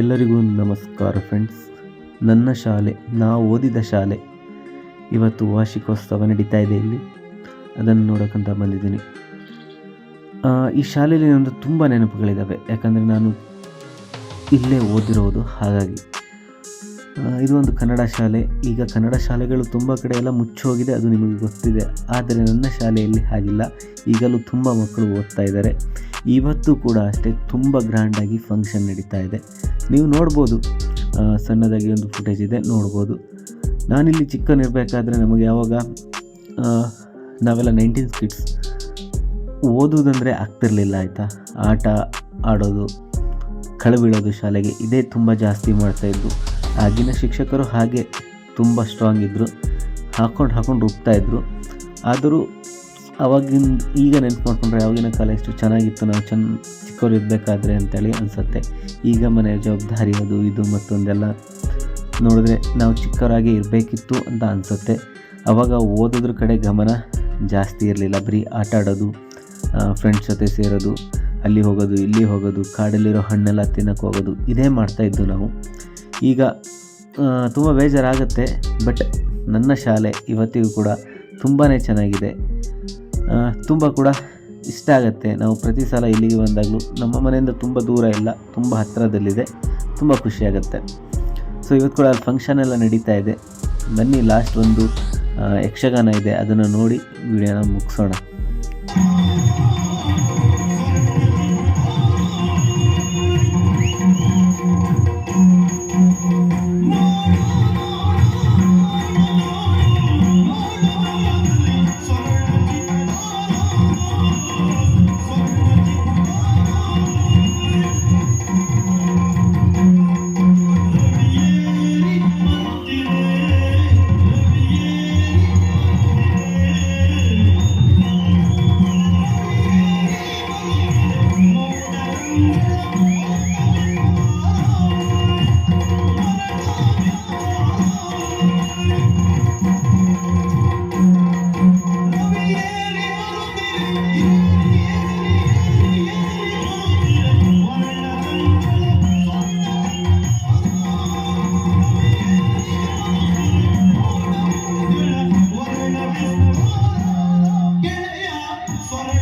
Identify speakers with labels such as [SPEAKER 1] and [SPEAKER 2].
[SPEAKER 1] ಎಲ್ಲರಿಗೂ ನಮಸ್ಕಾರ ಫ್ರೆಂಡ್ಸ್ ನನ್ನ ಶಾಲೆ, ನಾವು ಓದಿದ ಶಾಲೆ ಇವತ್ತು ವಾರ್ಷಿಕೋತ್ಸವ ನಡೀತಾ ಇದೆ ಇಲ್ಲಿ. ಅದನ್ನು ನೋಡೋಕ್ಕಂತ ಬಂದಿದ್ದೀನಿ. ಈ ಶಾಲೆಯಲ್ಲಿ ನನ್ನದು ತುಂಬ ನೆನಪುಗಳಿದ್ದಾವೆ ಯಾಕಂದರೆ ನಾನು ಇಲ್ಲೇ ಓದಿರೋದು, ಹಾಗಾಗಿ. ಇದು ಒಂದು ಕನ್ನಡ ಶಾಲೆ. ಈಗ ಕನ್ನಡ ಶಾಲೆಗಳು ತುಂಬ ಕಡೆ ಎಲ್ಲ ಮುಚ್ಚೋಗಿದೆ, ಅದು ನಿಮಗೆ ಗೊತ್ತಿದೆ. ಆದರೆ ನನ್ನ ಶಾಲೆಯಲ್ಲಿ ಹಾಗಿಲ್ಲ. ಈಗಲೂ ತುಂಬ ಮಕ್ಕಳು ಓದ್ತಾ ಇದ್ದಾರೆ. ಇವತ್ತು ಕೂಡ ಅಷ್ಟೇ ತುಂಬ ಗ್ರ್ಯಾಂಡಾಗಿ ಫಂಕ್ಷನ್ ನಡೀತಾ ಇದೆ. ನೀವು ನೋಡ್ಬೋದು. ಸಣ್ಣದಾಗಿ ಒಂದು ಫುಟೇಜ್ ಇದೆ, ನೋಡ್ಬೋದು. ನಾನಿಲ್ಲಿ ಚಿಕ್ಕನಿರಬೇಕಾದ್ರೆ ನಮಗೆ ಯಾವಾಗ ನಾವೆಲ್ಲ ನೈನ್ಟೀನ್ ಕಿಡ್ಸ್ ಓದೋದಂದರೆ ಆಗ್ತಿರಲಿಲ್ಲ, ಆಯಿತಾ? ಆಟ ಆಡೋದು ಕಳಬೀಳೋದು ಶಾಲೆಗೆ ಇದೇ ತುಂಬ ಜಾಸ್ತಿ ಮಾಡ್ತಾಯಿದ್ರು ಆಗಿನ ಶಿಕ್ಷಕರು ಹಾಗೆ ತುಂಬ ಸ್ಟ್ರಾಂಗ್ ಇದ್ದರು ಹಾಕ್ಕೊಂಡು ಹಾಕ್ಕೊಂಡು ರುಬ್ತಾಯಿದ್ರು ಆದರೂ ಅವಾಗಿನ ಈಗ ನೆನ್ಪು ಮಾಡ್ಕೊಂಡ್ರೆ ಯಾವಾಗಿನ ಕಾಲ ಎಷ್ಟು ಚೆನ್ನಾಗಿತ್ತು, ನಾವು ಚೆನ್ನ ಚಿಕ್ಕವ್ರು ಇರಬೇಕಾದ್ರೆ ಅಂತೇಳಿ ಅನಿಸುತ್ತೆ. ಈಗ ಮನೆಯ ಜವಾಬ್ದಾರಿ ಅದು, ಇದು ಮತ್ತೊಂದೆಲ್ಲ ನೋಡಿದ್ರೆ ನಾವು ಚಿಕ್ಕವರಾಗಿ ಇರಬೇಕಿತ್ತು ಅಂತ ಅನಿಸುತ್ತೆ. ಅವಾಗ ಓದೋದ್ರ ಕಡೆ ಗಮನ ಜಾಸ್ತಿ ಇರಲಿಲ್ಲ. ಬರೀ ಆಟ ಆಡೋದು ಫ್ರೆಂಡ್ಸ್ ಜೊತೆ ಸೇರೋದು, ಅಲ್ಲಿ ಹೋಗೋದು, ಇಲ್ಲಿ ಹೋಗೋದು, ಕಾಡಲ್ಲಿರೋ ಹಣ್ಣೆಲ್ಲ ತಿನ್ನಕ್ಕೆ ಹೋಗೋದು, ಇದೇ ಮಾಡ್ತಾಯಿದ್ದು ನಾವು. ಈಗ ತುಂಬ ಬೇಜಾರಾಗುತ್ತೆ, ಬಟ್ ನನ್ನ ಶಾಲೆ ಇವತ್ತಿಗೂ ಕೂಡ ತುಂಬಾ ಚೆನ್ನಾಗಿದೆ. ತುಂಬ ಕೂಡ ಇಷ್ಟ ಆಗುತ್ತೆ. ನಾವು ಪ್ರತಿ ಸಲ ಇಲ್ಲಿಗೆ ಬಂದಾಗಲೂ ನಮ್ಮ ಮನೆಯಿಂದ ತುಂಬ ದೂರ ಇಲ್ಲ, ತುಂಬ ಹತ್ತಿರದಲ್ಲಿದೆ ತುಂಬ ಖುಷಿಯಾಗುತ್ತೆ ಸೊ ಇವತ್ತು ಕೂಡ ಅಲ್ಲಿ ಫಂಕ್ಷನ್ ಎಲ್ಲ ನಡೀತಾ ಇದೆ. ಬನ್ನಿ ಲಾಸ್ಟ್ ಒಂದು ಯಕ್ಷಗಾನ ಇದೆ. ಅದನ್ನು ನೋಡಿ, ವಿಡಿಯೋನ ಮುಗಿಸೋಣ.
[SPEAKER 2] for